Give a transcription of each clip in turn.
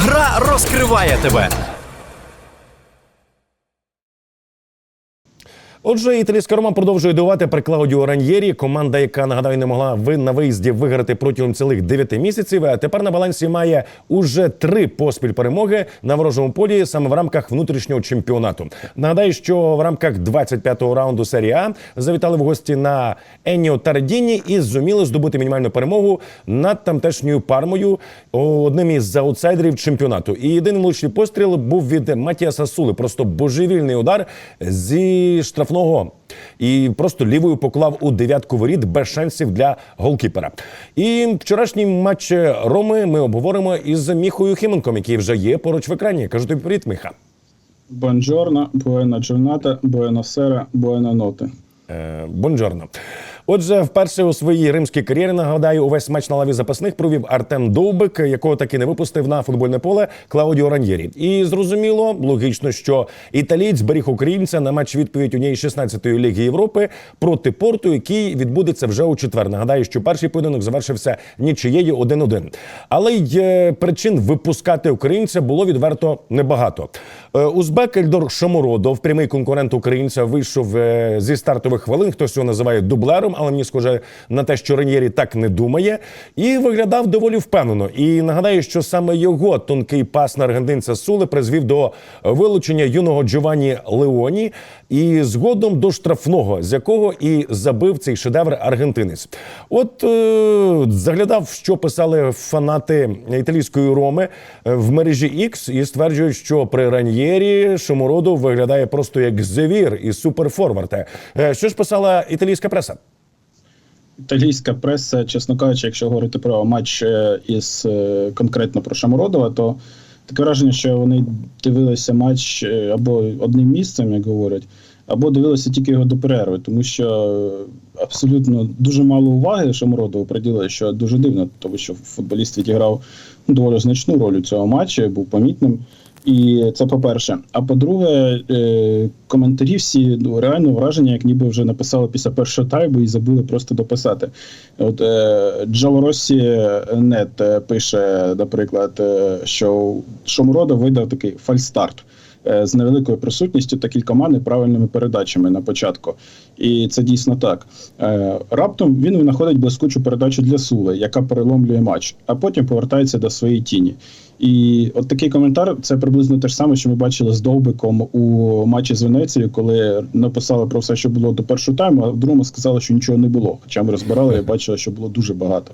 Гра розкриває тебе. Отже, італійська Рома продовжує дивувати при Клаудіо Раньєрі. Команда, яка нагадаю, не могла ви на виїзді виграти протягом цілих 9 місяців. А тепер на балансі має уже три поспіль перемоги на ворожому полі саме в рамках внутрішнього чемпіонату. Нагадаю, що в рамках 25-го раунду серії А завітали в гості на Еніо Тарадіні і зуміли здобути мінімальну перемогу над тамтешньою пармою, одним із аутсайдерів чемпіонату. І єдиний влучний постріл був від Матіаса Сули. Просто божевільний удар зі штрафного і просто лівою поклав у дев'ятку воріт без шансів для голкіпера. І вчорашній матч Роми ми обговоримо із Міхою Хіменком, який вже є поруч в екрані. Кажу тобі привіт, Міха. Бонджорно, буена джорната, буена сера, буена ноти. Е, Бонджорно. Отже, вперше у своїй римській кар'єрі нагадаю, увесь матч на лаві запасних провів Артем Довбик, якого таки не випустив на футбольне поле Клаудіо Раньєрі. І зрозуміло, логічно, що італієць зберіг українця на матч відповідь у ній 16-ї ліги Європи проти порту, який відбудеться вже у четвер. Нагадаю, що перший поєдинок завершився нічиєю 1-1. Але й е, причин випускати українця було відверто небагато. Е, Узбек Ельдор Шомородов, прямий конкурент українця, вийшов е, зі стартових хвилин. Хтось його називає дублером, але мені схоже на те, що Ренєрі так не думає, і виглядав доволі впевнено. І нагадаю, що саме його тонкий пас на аргентинця Сули призвів до вилучення юного Джованні Леоні і згодом до штрафного, з якого і забив цей шедевр аргентинець. От е, заглядав, що писали фанати італійської роми е, в мережі X і стверджують, що при Раньєрі Шомородов виглядає просто як зевір і суперфорвард. Е, Що ж писала італійська преса? Італійська преса, чесно кажучи, якщо говорити про матч е, із е, конкретно про Шамородова, то таке враження, що вони дивилися матч е, або одним місцем, як говорять, або дивилися тільки його до перерви, тому що е, абсолютно дуже мало уваги Шамородову приділили, що дуже дивно, тому що футболіст відіграв доволі значну роль у цьому матчі, був помітним. І це по-перше. А по-друге, е, коментарі всі ну, реально враження, як ніби вже написали після першого тайбу і забули просто дописати. От е, Джалоросі Нет е, пише, наприклад, е, що Шомрода видав такий фальстарт. Е, З невеликою присутністю та кількома неправильними передачами на початку, і це дійсно так. Е, Раптом він винаходить блискучу передачу для Сули, яка переломлює матч, а потім повертається до своєї тіні. І от такий коментар це приблизно те ж саме, що ми бачили з Довбиком у матчі з Венецією, коли написали про все, що було до першого тайму, а в другому сказали, що нічого не було. Хоча ми розбирали і бачили, що було дуже багато.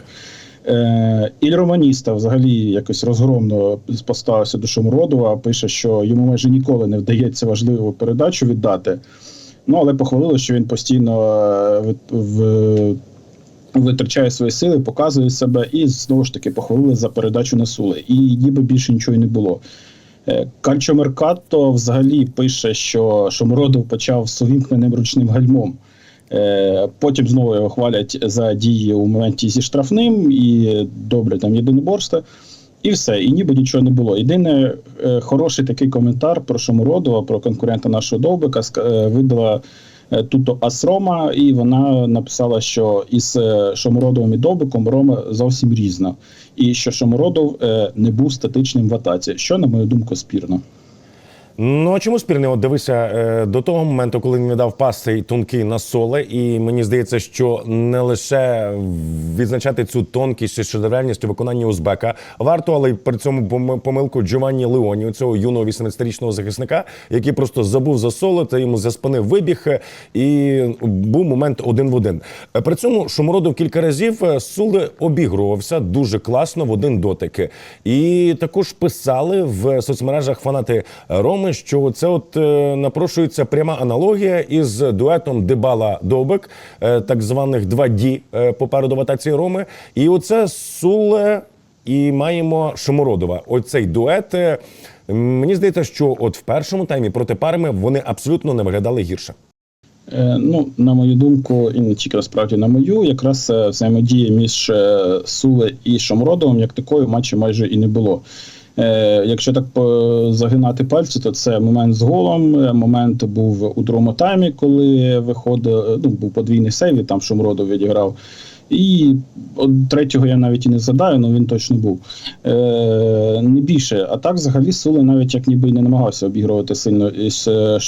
Е, Іль Романіста взагалі якось розгромно поставився до Шомородова, пише, що йому майже ніколи не вдається важливу передачу віддати. Ну, але похвалили, що він постійно е, витрачає свої сили, показує себе, і знову ж таки похвалили за передачу на Сули. І ніби більше нічого не було. Е, Кальчо Меркато взагалі пише, що Шомородов почав з увімкненим ручним гальмом. Е, Потім знову його хвалять за дії у моменті зі штрафним і добре там єдиноборство. І все, і ніби нічого не було. Єдине е, хороший такий коментар про Шомородова, про конкурента нашого Довбика, е, видала е, Туто Асрома, і вона написала, що із Шомородовим і Довбиком Рома зовсім різна, і що Шомородов е, не був статичним в атаці, що, на мою думку, спірно. Ну а чому спірний? От дивися е, до того моменту, коли він віддав пас цей тонкий на соле, і мені здається, що не лише відзначати цю тонкість і шедевральність у виконанні Узбека варто, але й при цьому пом- помилку Джованні Леоні, цього юного 18-річного захисника, який просто забув за соло, та йому за спини вибіг, е, і був момент один в один. Е, При цьому Шомородов кілька разів Сули обігрувався дуже класно в один дотик. І також писали в соцмережах фанати Роми, що це от е, напрошується пряма аналогія із дуетом Дебала Довбек, е, так званих 2D е, попереду в атаці Роми. І оце Суле і маємо Шомородова. Оцей дует. Мені здається, що от в першому таймі проти парами вони абсолютно не виглядали гірше. Ну, на мою думку, і не тільки насправді на мою, якраз взаємодії між Суле і Шамродовим, як такої матчі майже і не було. Е, якщо так по- загинати пальці, то це момент з голом. е, Момент був у другому таймі, коли виходив, е, ну, був подвійний сейв, і там Шумродов відіграв. І от третього я навіть і не згадаю, але він точно був. Е, не більше. А так, взагалі, Сули навіть як ніби не намагався обігрувати сильно із е,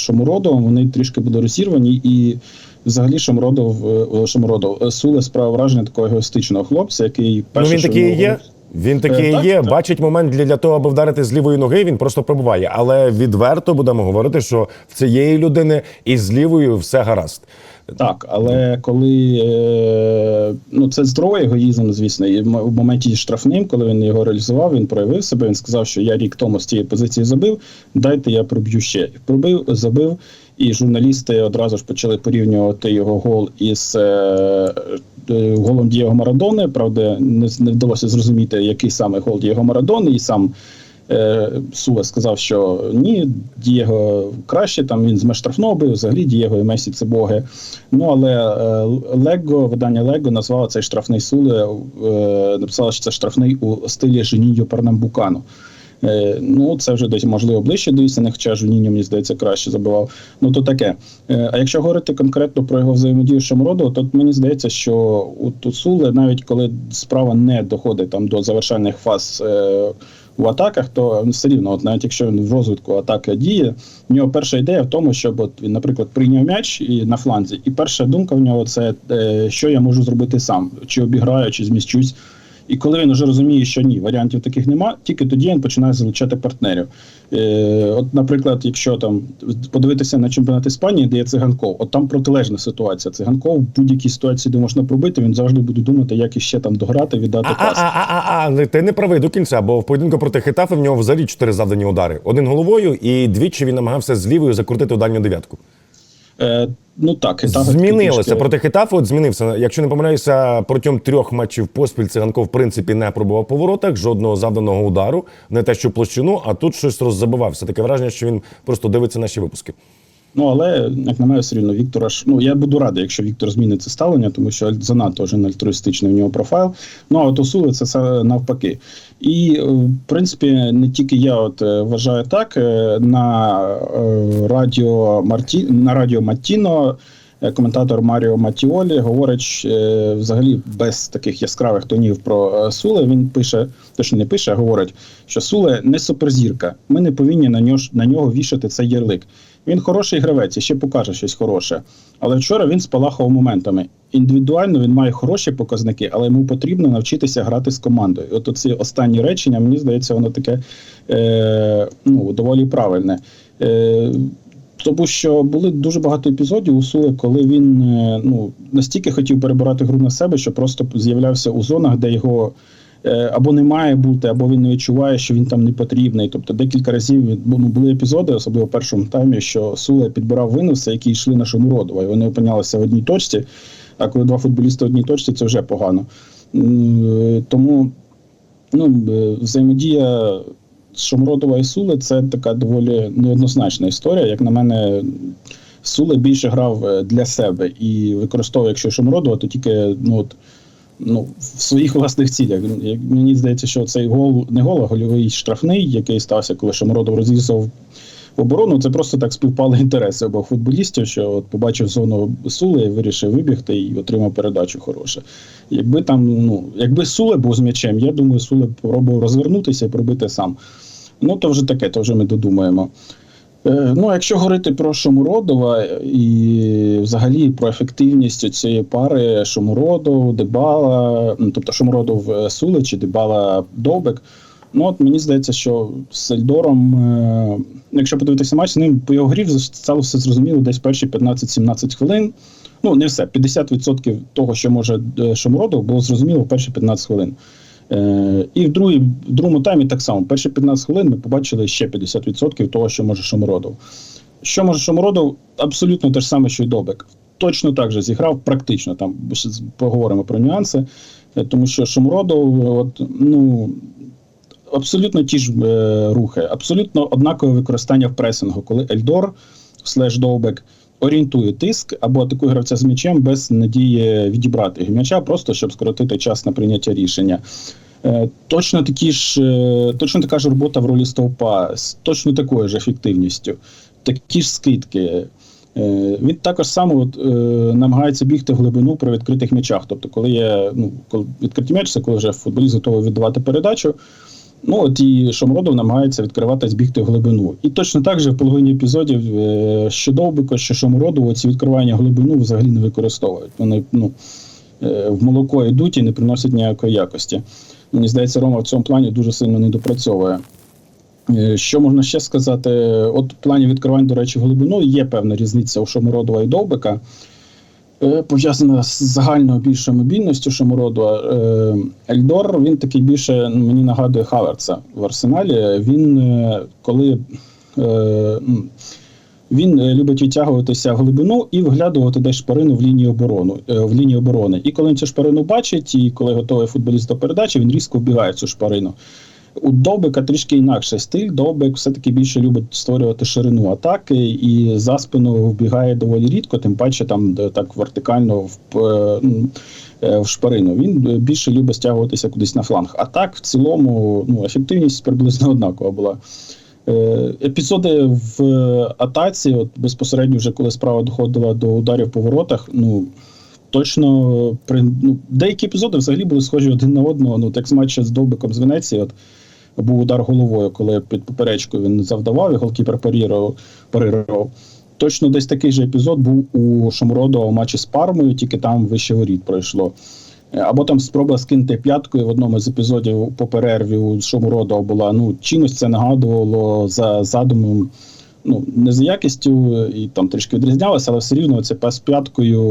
Вони трішки були розірвані і. Взагалі, Шомородов, е, Шомородов, е, Суле справа враження такого егоїстичного хлопця, який Ну він такий є. Він такий Е, так, є. так. Бачить момент для, для того, аби вдарити з лівої ноги. Він просто пробуває. Але відверто будемо говорити, що в цієї людини і з лівою все гаразд. Так, але коли е, ну це здоровий егоїзм, звісно, і в моменті штрафним, коли він його реалізував, він проявив себе. Він сказав, що я рік тому з цієї позиції забив. Дайте я проб'ю ще. Пробив, забив, і журналісти одразу ж почали порівнювати його гол із е, е, голом Дієго Марадони. Правда, не, не вдалося зрозуміти, який саме гол Дієго Марадони, і сам. Е, Сула сказав, що ні, Дієго краще, там він з меж штрафного бив, взагалі Дієго і Месі це боги. Ну але Лего, видання Лего назвало цей штрафний Суле, написало, що це штрафний у стилі Женіньо Пернамбукану. Е, ну, це вже десь можливо ближче до істини, хоча ж Жуніньо, мені здається, краще забивав. Ну то таке. Е, а якщо говорити конкретно про його взаємодію з Шамородом, то мені здається, що у Туцуле, навіть коли справа не доходить там до завершальних фаз. Е, в атаках, то все рівно, от навіть якщо він в розвитку атаки діє, в нього перша ідея в тому, щоб от він, наприклад, прийняв м'яч і на фланзі, і перша думка в нього це що я можу зробити сам, чи обіграю, чи зміщусь. І коли він вже розуміє, що ні, варіантів таких нема, тільки тоді він починає залучати партнерів. Е, от, наприклад, якщо там подивитися на чемпіонат Іспанії, де є циганков, от там протилежна ситуація. Циганков в будь-якій ситуації, де можна пробити, він завжди буде думати, як іще там дограти, віддати А, а, а, а, а, а, ти не правий до кінця, бо в поєдинку проти Хетафи в нього взагалі чотири завдані удари. Один головою, і двічі він намагався з лівою закрутити у дальню дев'ятку. Е, ну так, і Змінилося трішки- проти Хетафи. От змінився. Якщо не помиляюся, протягом трьох матчів поспіль циганков в принципі не пробував по воротах, жодного завданого удару, не те, що площину, а тут щось роззабивався. Таке враження, що він просто дивиться наші випуски. Ну але як на мене, все рівно Віктора ж. Ну я буду радий, якщо Віктор змінить це ставлення, тому що занадто вже альтруїстичний в нього профайл. Ну а от Усули це навпаки. І е, в принципі, не тільки я от е, вважаю так. е, На радіо Марті на радіо Маттіно. Е, Коментатор Маріо Матіолі говорить е, взагалі без таких яскравих тонів про е, Суле. Він пише, точно не пише, а говорить, що Суле не суперзірка. Ми не повинні на нього, на нього вішати цей ярлик. Він хороший гравець і ще покаже щось хороше. Але вчора він спалахував моментами. Індивідуально він має хороші показники, але йому потрібно навчитися грати з командою. От ці останні речення, мені здається, воно таке е, ну, доволі правильне. Е, тому що були дуже багато епізодів у Сули, коли він е, ну, настільки хотів перебирати гру на себе, що просто з'являвся у зонах, де його е, або не має бути, або він не відчуває, що він там не потрібний. Тобто декілька разів ну, були епізоди, особливо в першому таймі, що Сула підбирав виноси, які йшли на Шомуродова, і вони опинялися в одній точці. А коли два футболісти в одній точці, це вже погано. Е, Тому ну, взаємодія Шомродова і Сули це така доволі неоднозначна історія. Як на мене, Суле більше грав е, для себе і використовував, якщо Шомродова, то тільки ну, от, ну, в своїх власних цілях. Мені здається, що цей гол не гол, а гольовий штрафний, який стався, коли Шомродов розрізав оборону, це просто так співпали інтереси обох футболістів, що от побачив зону Сули і вирішив вибігти і отримав передачу хорошу. Якби там, ну, якби Суле був з м'ячем, я думаю, Суле пробував розвернутися і пробити сам. Ну, то вже таке, то вже ми додумаємо. Е, Ну, якщо говорити про Шомуродова і взагалі про ефективність цієї пари Шомуродов, Дебала, ну, тобто Шомуродов е, Сули чи Дебала Довбек, ну от мені здається, що з Ельдором, е, якщо подивитися матч, ним по його грі стало все зрозуміло десь перші 15-17 хвилин. Ну, не все, 50% того, що може Шомуродов, було зрозуміло в перші 15 хвилин. Е, і в, другій, в другому таймі так само. Перші 15 хвилин ми побачили ще 50% того, що може Шомородов. Що може Шомородов? Абсолютно те ж саме, що й Добик. Точно так же зіграв, практично там поговоримо про нюанси, Е, тому що Шомородов, от, ну. Абсолютно ті ж е, рухи, абсолютно однакове використання в пресингу, коли Ельдор слеш Довбек орієнтує тиск або атакує гравця з м'ячем без надії відібрати м'яча, просто щоб скоротити час на прийняття рішення. Е, Точно такі ж, е, точно така ж робота в ролі стовпа, з точно такою ж ефективністю, такі ж скидки. Е, Він також само от, е, намагається бігти в глибину при відкритих м'ячах. Тобто, коли є ну, коли відкриті м'яч, це коли вже футболіст готовий віддавати передачу. Ну от і Шомродов намагається відкривати збігти в глибину. І точно так же в половині епізодів е, що Довбика, що Шомродов ці відкривання глибину взагалі не використовують. Вони ну, е, в молоко йдуть і не приносять ніякої якості. Мені здається, Рома в цьому плані дуже сильно не допрацьовує. Е, Що можна ще сказати? От в плані відкривань, до речі, глибину є певна різниця у Шомородова і Довбика. Е, Пов'язана з загальною більшою мобільністю Шомородова. Е, Ельдор він такий більше ну, мені нагадує Хаверца в арсеналі. Він е, коли він любить відтягуватися в глибину і виглядувати десь шпарину в лінії оборони, в лінії оборони. І коли він цю шпарину бачить, і коли готовий футболіст до передачі, він різко вбігає цю шпарину. У Довбика трішки інакший стиль. Довбик все-таки більше любить створювати ширину атаки і за спину вбігає доволі рідко, тим паче там так вертикально в, е, в шпарину. Він е, більше любить стягуватися кудись на фланг. А так, в цілому, ну, ефективність приблизно однакова була. Е, Епізоди в атаці, от безпосередньо вже коли справа доходила до ударів по воротах, ну точно при ну, деякі епізоди взагалі були схожі один на одного. Ну, так з матча з Довбиком з Венеції, от був удар головою, коли під поперечкою він завдавав, і голкіпер парірував. Точно десь такий же епізод був у Шомродова у матчі з Пармою, тільки там вище воріт пройшло. Або там спроба скинути п'яткою в одному з епізодів по перерві у Шомородова була. Ну, чимось це нагадувало за задумом, ну, не за якістю і там трішки відрізнялося, але все рівно це пас п'яткою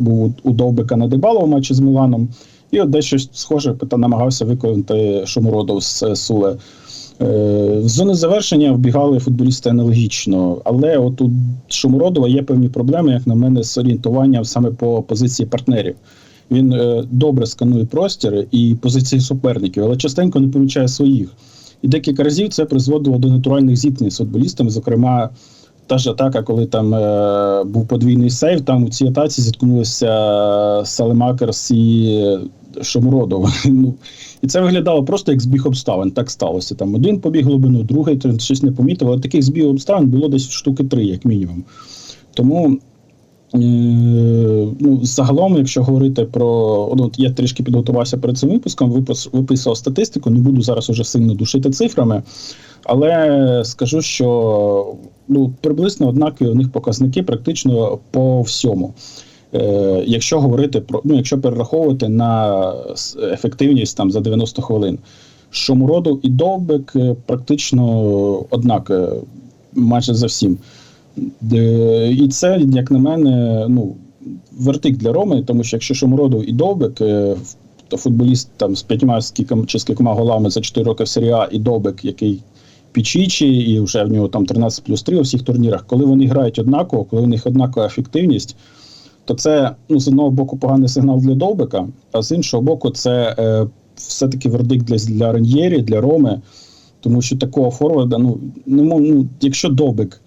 був у- Довбика на Дебало в матчі з Міланом. І от дещо схоже намагався виконати Шомородов з Суле. Е, В зони завершення вбігали футболісти аналогічно, але от у Шомородова є певні проблеми, як на мене, з орієнтуванням саме по позиції партнерів. Він е, добре сканує простір і позиції суперників, але частенько не помічає своїх. І декілька разів це призводило до натуральних зіткнень з футболістами. Зокрема, та ж атака, коли там е, був подвійний сейв, там у цій атаці зіткнулися Салемакерс і Шомородов. Ну, і це виглядало просто як збіг обставин. Так сталося. Там один побіг глибину, другий щось не помітив, але таких збігів обставин було десь штуки три, як мінімум. Тому Е, ну, загалом, якщо говорити про от, я трішки підготувався перед цим випуском, випис, виписував статистику, не буду зараз уже сильно душити цифрами, але скажу, що ну, приблизно однакові у них показники практично по всьому. Е, якщо говорити про ну, якщо перераховувати на ефективність там за 90 хвилин, Шомуродов і Довбик е, практично однакові майже за всім. Де- І це, як на мене, ну, вертик для Роми, тому що якщо Шомородов і Довбик, е, то футболіст там з п'ятьма чи скількома голами за 4 роки в серії А, і Довбик, який пічічі, і вже в нього там 13 плюс 3 у всіх турнірах, коли вони грають однаково, коли у них однакова ефективність, то це ну, з одного боку поганий сигнал для Довбика, а з іншого боку, це е, все-таки вердикт для, для Реньєрі, для Роми, тому що такого форварда, ну, не мов, ну, якщо Довбик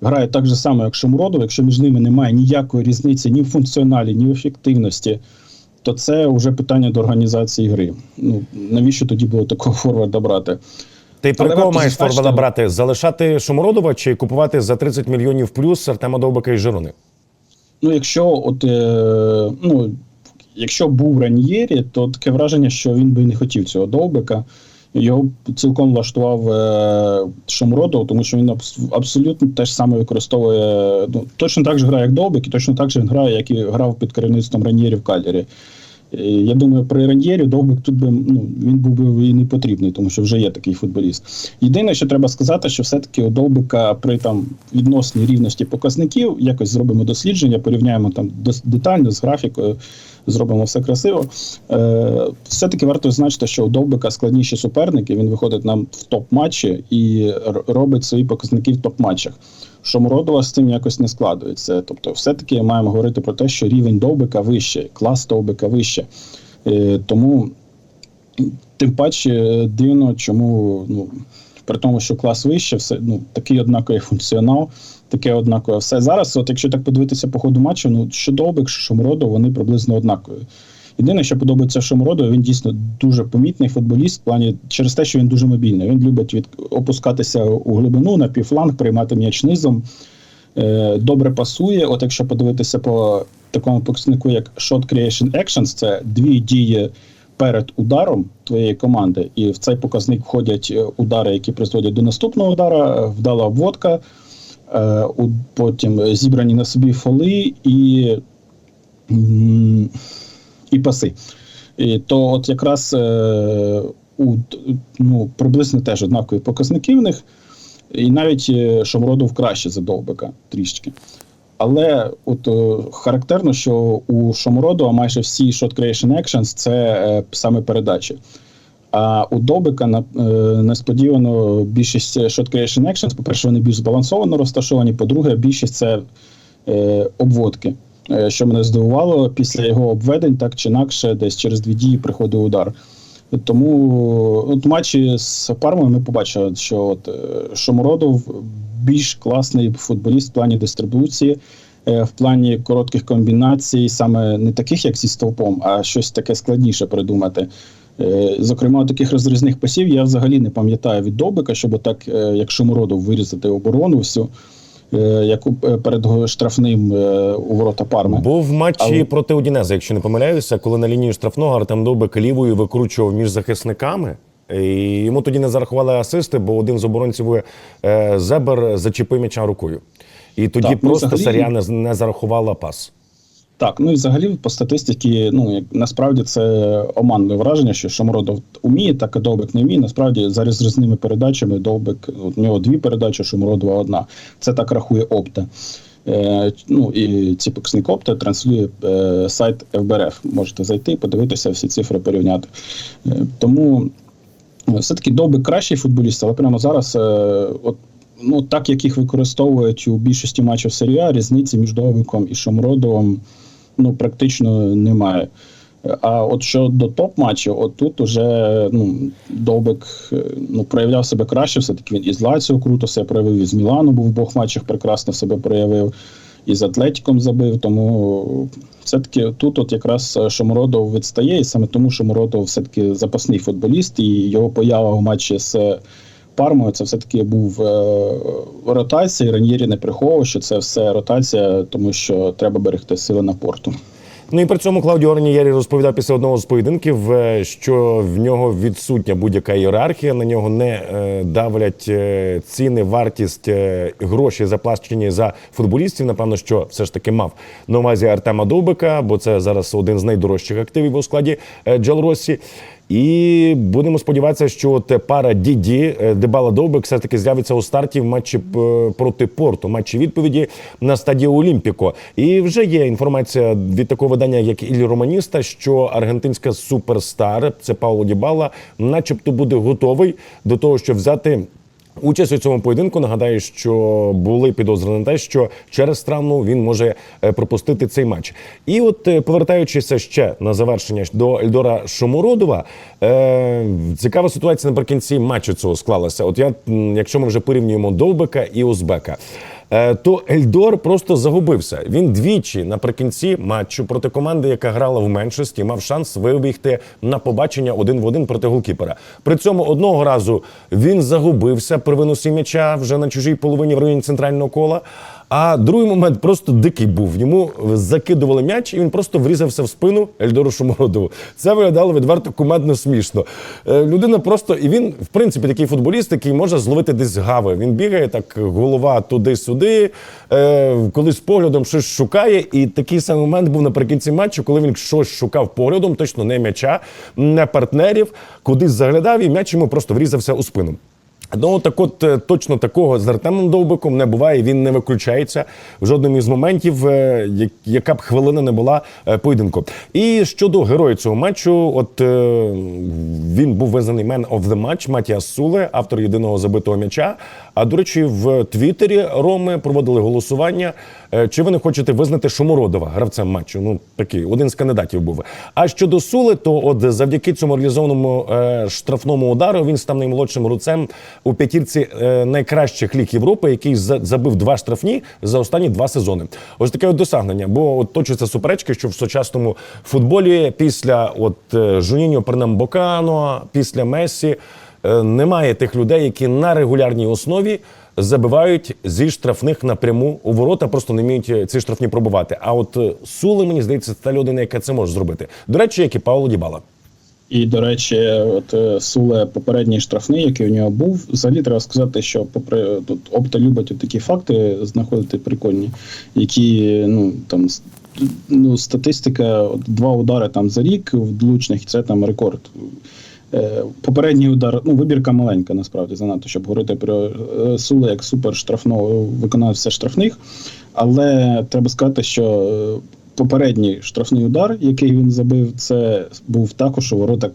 грає так же само, як Шумродов, якщо між ними немає ніякої різниці ні в функціоналі, ні в ефективності, то це вже питання до організації гри. Ну, навіщо тоді було такого форварда брати? Ти про кого маєш форварда брати? Залишати Шумородова чи купувати за 30 мільйонів плюс Артема Довбика і Жирони? Ну, якщо от, е, ну, якщо був Раньєрі, то таке враження, що він би не хотів цього довбика. Його цілком влаштував е, Шомродов, тому що він абс- абсолютно те ж саме використовує. Ну, точно так же грає, як Довбик, і точно так же він грає, як і грав під керівництвом Раньєрі в Калірі. Е, Я думаю, при Рандєрі Довбик тут би ну, він був би і не потрібний, тому що вже є такий футболіст. Єдине, що треба сказати, що все-таки у Довбика при там відносній рівності показників якось зробимо дослідження, порівняємо там детально з графікою, зробимо все красиво. Е, все-таки варто зазначити, що у Довбика складніші суперники. Він виходить нам в топ-матчі і робить свої показники в топ-матчах. Шомородова з цим якось не складується. Тобто, все-таки маємо говорити про те, що рівень Довбика вище, клас Довбика вище. Е, тому тим паче дивно, чому ну, при тому, що клас вище, все ну такий однаковий функціонал, таке однакове все. Зараз, от якщо так подивитися по ходу матчу, ну що Довбик, що Шомородов, вони приблизно однакові. Єдине, що подобається Шомородову, він дійсно дуже помітний футболіст в плані через те, що він дуже мобільний. Він любить від опускатися у глибину на півфланг, приймати м'яч низом. Е, добре пасує. От якщо подивитися по такому показнику, як Shot Creation Actions, це дві дії перед ударом твоєї команди, і в цей показник входять е, удари, які призводять до наступного удара, е, вдала обводка, е, потім зібрані на собі фоли і, і паси. І то от якраз у, ну, приблизно теж однакові показники в них, і навіть Шомродов краще за Довбика трішки. Але от е, характерно, що у Шомородова майже всі shot creation actions це е, саме передачі. А у Довбика на, е, несподівано більшість shot creation actions, по-перше, вони більш збалансовано розташовані, по-друге, більшість це е, обводки. Що мене здивувало, після його обведень, так чи інакше, десь через дві дії приходив удар. Тому от матчі з Пармою ми побачили, що от, е, Шомородов більш класний футболіст в плані дистрибуції, е, в плані коротких комбінацій, саме не таких, як зі стовпом, а щось таке складніше придумати. Е, Зокрема, таких розрізних пасів я взагалі не пам'ятаю від Добика, щоб так, як Шомородов, вирізати оборону всю, е, як у- е, перед штрафним е, у ворота Парми. Був в матчі Але- проти Одінеза, якщо не помиляюся, коли на лінію штрафного Артем Довбик лівою викручував між захисниками. І йому тоді не зарахували асисти, бо один з оборонців Зебер зачепив м'яча рукою. І тоді Так, ну, просто взагалі- Сарія не, не зарахувала пас. Так, ну і взагалі по статистиці, ну як насправді це оманне враження, що Шомородов уміє, так і Довбик не вміє. Насправді за розрізними передачами Довбик у нього дві передачі, Шомородова одна. Це так рахує Опта. Е, ну і ці показник Опта транслює е, сайт ФБРФ. Можете зайти, подивитися, всі цифри порівняти. Е, тому е, все-таки Довбик кращий футболіст, але прямо зараз, е, от, ну, так як їх використовують у більшості матчів серії А, різниці між Довбиком і Шомродовим ну, практично немає. А от щодо топ-матчів, от тут уже ну, Довбик е, ну, проявляв себе краще, все-таки він із Лаціо круто себе проявив, і з Мілану був в двох матчах прекрасно себе проявив, і з Атлетіком забив. Тому все-таки тут от якраз Шомородов відстає, і саме тому Шомородов все-таки запасний футболіст, і його поява в матчі з Пармою це все-таки був е, ротація, і Раньєрі не приховував, що це все ротація, тому що треба берегти сили на порту. Ну і при цьому Клаудіо Ранієрі розповідав після одного з поєдинків, е, що в нього відсутня будь-яка ієрархія, на нього не е, давлять е, ціни, вартість, гроші заплачені за футболістів. Напевно, що все ж таки мав на увазі Артема Довбика, бо це зараз один з найдорожчих активів у складі Джалросі. І будемо сподіватися, що от пара Діді е, Дебала Довбик все таки з'явиться у старті в матчі е, проти порту, матчі відповіді на стадіо Олімпіко. І вже є інформація від такого видання, як Іль Романіста, що аргентинська суперстар, це Пауло Дібала, начебто буде готовий до того, щоб взяти. Участь у цьому поєдинку нагадаю, що були підозри на те, що через травму він може е, пропустити цей матч. І от е, повертаючися ще на завершення до Ельдора Шомородова, е, цікава ситуація наприкінці матчу цього склалася. От я, якщо ми вже порівнюємо Довбика і Узбека. Е, То Ельдор просто загубився. Він двічі наприкінці матчу проти команди, яка грала в меншості, мав шанс вибігти на побачення один в один проти голкіпера. При цьому одного разу він загубився при виносі м'яча вже на чужій половині в районі центрального кола. А другий момент просто дикий був. Йому закидували м'яч, і він просто врізався в спину Ельдору Шумородову. Це виглядало відверто кумедно смішно. Е, Людина просто, і він, в принципі, такий футболіст, який може зловити десь гави. Він бігає так, голова туди-сюди, е, коли з поглядом щось шукає. І такий самий момент був наприкінці матчу, коли він щось шукав поглядом, точно не м'яча, не партнерів, кудись заглядав, і м'яч йому просто врізався у спину. Ну, так от е, точно такого з Артемом Довбиком не буває. Він не виключається в жодному із моментів, е, яка б хвилина не була е, поєдинку. І щодо героя цього матчу, от він був визнаний man of the match Матіас Суле, автор єдиного забитого м'яча. А до речі, в Твіттері Роми проводили голосування. е, Чи ви не хочете визнати Шомородова гравцем матчу? Ну такий один з кандидатів був. А щодо Сули, то от завдяки цьому реалізованому е, штрафному удару він став наймолодшим руцем у п'ятірці е, найкращих ліг Європи, який за- забив два штрафні за останні два сезони. Ось таке от досягнення. Бо от точаться суперечки, що в сучасному футболі після от е, Жуніньо Пернамбокано, після Месі немає тих людей, які на регулярній основі забивають зі штрафних напряму у ворота, просто не вміють е, ці штрафні пробувати. А от е, Сули, мені здається, та людина, яка це може зробити. До речі, як і Пауло Дібала. І, до речі, от е, Суле попередній штрафний, який у нього був, взагалі треба сказати, що попри тут опта любить такі факти знаходити прикольні, які ну там ну, статистика, от, два удари там за рік влучних, і це там рекорд. Е, Попередній удар, ну вибірка маленька, насправді занадто, щоб говорити про е, Суле як суперштрафного виконавця штрафних. Але треба сказати, що е, попередній штрафний удар, який він забив, це був також у воротах.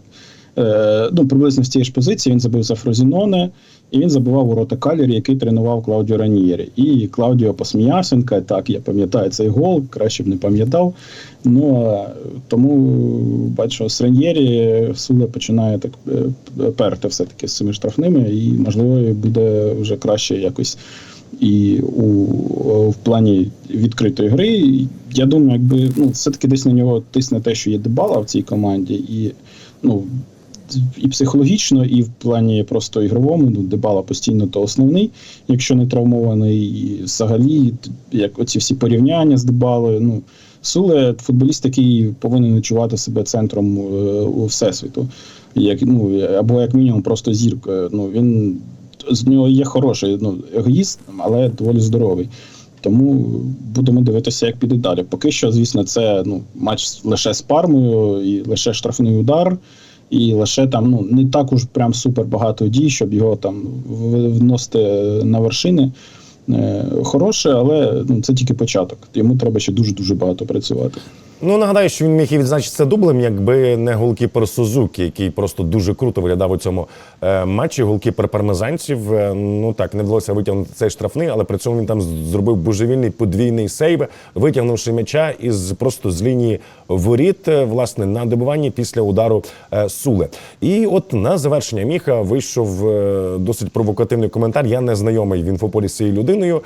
Ну, приблизно з тієї ж позиції він забив за Фрозіноне, і він забивав ворота Калірі, який тренував Клаудіо Ранієрі. І Клаудіо посміявся, так, я пам'ятаю цей гол, краще б не пам'ятав. Ну, тому бачу, з Раньєрі Суле починає так е, перти все-таки з цими штрафними, і, можливо, буде вже краще якось і у, в плані відкритої гри. Я думаю, якби ну, все-таки десь на нього тисне те, що є дебала в цій команді, і ну. І психологічно, і в плані просто ігровому, ну, Дебала постійно то основний, якщо не травмований, і взагалі, як оці всі порівняння з Дебалою. Ну, Суле футболіст, який повинен відчувати себе центром е, у всесвіту, як, ну, або як мінімум просто зіркою. Ну, він з нього є хороший ну, егоїст, але доволі здоровий. Тому будемо дивитися, як піде далі. Поки що, звісно, це ну, матч лише з пармою, і лише штрафний удар, і лише там ну, не так уж прям супер багато дій, щоб його там вносити на вершини. Е, Хороше, але ну, це тільки початок. Йому треба ще дуже дуже багато працювати. Ну нагадаю, що він міг і відзначитися дублем, якби не голкіпер Сузукі, який просто дуже круто виглядав у цьому е, матчі. Голкіпер пармезанців. е, ну так не вдалося витягнути цей штрафний, але при цьому він там зробив божевільний подвійний сейв, витягнувши м'яча із просто з лінії воріт, е, власне, на добиванні після удару Суле. І от на завершення міха вийшов досить провокативний коментар. Я не знайомий в інфополі з цією людиною.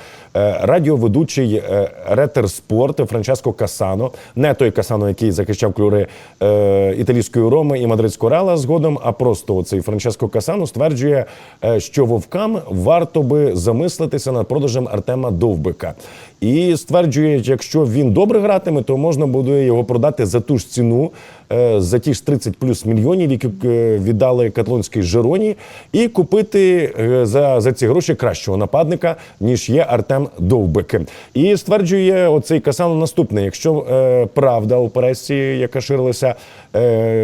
Радіоведучий ретер спорт Франческо Касано, не той Касано, який захищав клюри е, італійської Роми і мадридського Реала згодом, а просто оцей Франческо Касано стверджує, е, що вовкам варто би замислитися над продажем Артема Довбика. І стверджує, якщо він добре гратиме, то можна буде його продати за ту ж ціну, е, за ті ж 30 плюс мільйонів, які е, віддали каталонській Жероні, і купити е, за, за ці гроші кращого нападника, ніж є Артем Довбик. І стверджує оцей Касано наступне: якщо правда у пресі, яка ширилася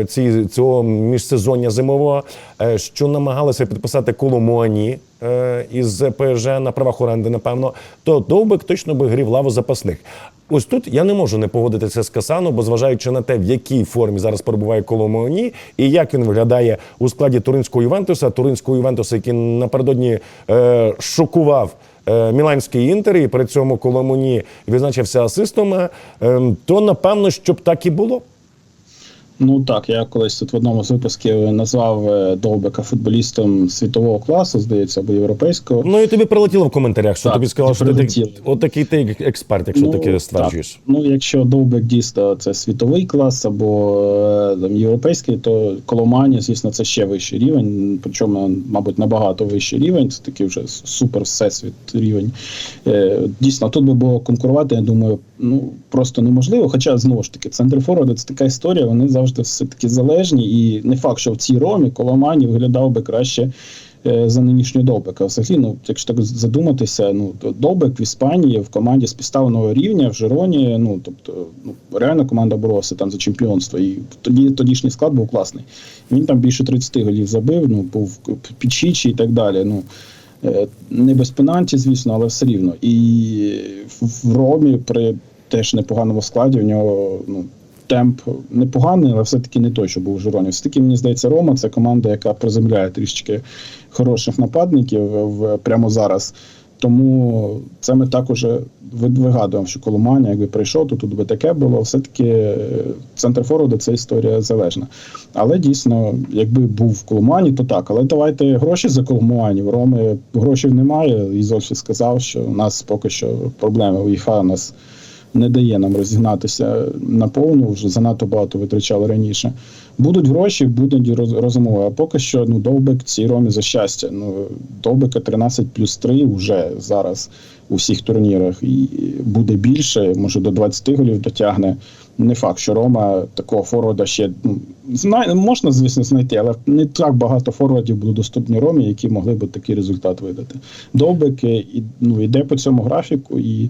ці, цього міжсезоння зимового, е, що намагалися підписати Коломуані е, із ПСЖ на правах оренди, напевно, то Довбик точно би грів лаву запасних. Ось тут я не можу не погодитися з Касано, бо зважаючи на те, в якій формі зараз перебуває Коломуані і як він виглядає у складі туринського Ювентуса, туринського Ювентуса, який напередодні е, шокував. е, Міланський інтер, і при цьому Коломуні відзначився асистом, е, ем, то напевно, щоб так і було. Ну так, я колись тут в одному з випусків назвав е, Довбека футболістом світового класу, здається, або європейського. Ну і тобі прилетіло в коментарях, що Так, тобі сказали, що ти прилетіло. так- от такий ти експерт, якщо таке стверджуєш. Так. Ну, якщо Довбек дійсно це світовий клас або е, там, європейський, то Коломані, звісно, це ще вищий рівень. Причому, мабуть, набагато вищий рівень. Це такий вже супер всесвіт рівень. Е, Дійсно, тут би було конкурувати, я думаю, ну просто неможливо. Хоча знову ж таки, центр форварди це така історія, вони завжди все таки залежні, і не факт, що в цій ромі Коломані виглядав би краще. е, За нинішнього Довбека. Взагалі, ну, якщо так задуматися, ну то в Іспанії в команді з підставного рівня в Жероні. Ну тобто, ну реально команда боролася там за чемпіонство. І тоді тодішній склад був класний. Він там більше 30 голів забив, ну був підчічі і так далі. Ну не без пенальті, звісно, але все рівно. І в- Ромі при теж непоганому складі у нього ну. Темп непоганий, але все-таки не той, що був у Жироні. Все-таки, мені здається, Рома це команда, яка приземляє трішки хороших нападників в, прямо зараз. Тому це ми також вигадуємо, що Коломаня, якби прийшов, то тут би таке було. Все-таки е, центр форварду це історія залежна. Але дійсно, якби був в Коломані, то так. Але давайте гроші за Коломані. В Роми грошей немає. І зовсім сказав, що у нас поки що проблеми. УЄФА нас не дає нам розігнатися наповну, вже занадто багато витрачали раніше. Будуть гроші, будуть роз- розмови. А поки що ну, довбик цій ромі за щастя. Ну, довбика 13 плюс 3 вже зараз у всіх турнірах. І буде більше, може до 20 голів дотягне. Не факт, що Рома такого форварда ще ну, можна, звісно, знайти, але не так багато форвардів будуть доступні Ромі, які могли б такий результат видати. Довбик е, і, ну, йде по цьому графіку, і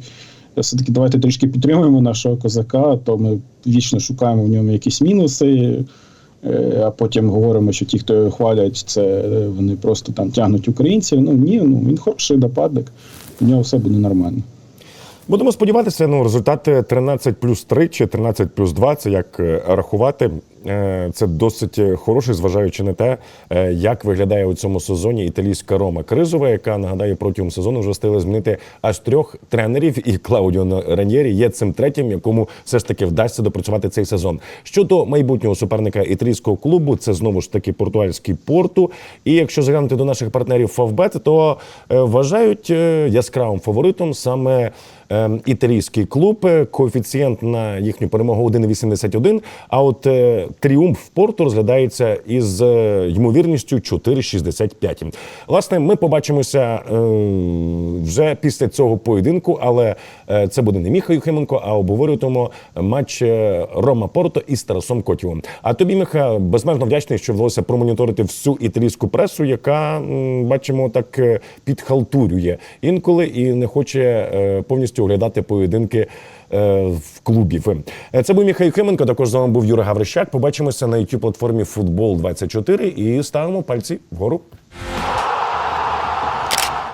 все-таки давайте трішки підтримуємо нашого козака, то ми вічно шукаємо в ньому якісь мінуси. Е, А потім говоримо, що ті, хто хвалять, це е, вони просто там тягнуть українців. Ну ні, ну він хороший нападник, у нього все буде нормально. Будемо сподіватися, ну результат е, 13 плюс 3 чи 13 плюс 2, це як е, рахувати. Е, Це досить хороший, зважаючи на те, е, як виглядає у цьому сезоні італійська Рома Кризова, яка нагадаю протягом сезону вже встигли змінити аж трьох тренерів. І Клаудіо Раньєрі є цим третім, якому все ж таки вдасться допрацювати цей сезон. Щодо майбутнього суперника італійського клубу, це знову ж таки португальський порту. І якщо заглянути до наших партнерів Фавбет, то е, вважають яскравим фаворитом саме е, італійський клуб. Коефіцієнт на їхню перемогу 1,81, А от тріумф порту розглядається із е, ймовірністю 4,65. Власне, ми побачимося е, вже після цього поєдинку, але е, це буде не Міха Юхименко, а обговорюватимемо матч Рома Порто із Тарасом Котєвим. А тобі, Міха, безмежно вдячний, що вдалося промоніторити всю італійську пресу, яка бачимо так підхалтурює інколи і не хоче повністю оглядати поєдинки в клубів. Е, Це був Міхай Хименко. Також з вами був Юра Гаврищак. Побачимося на youtube платформі Футбол 24 і ставимо пальці вгору.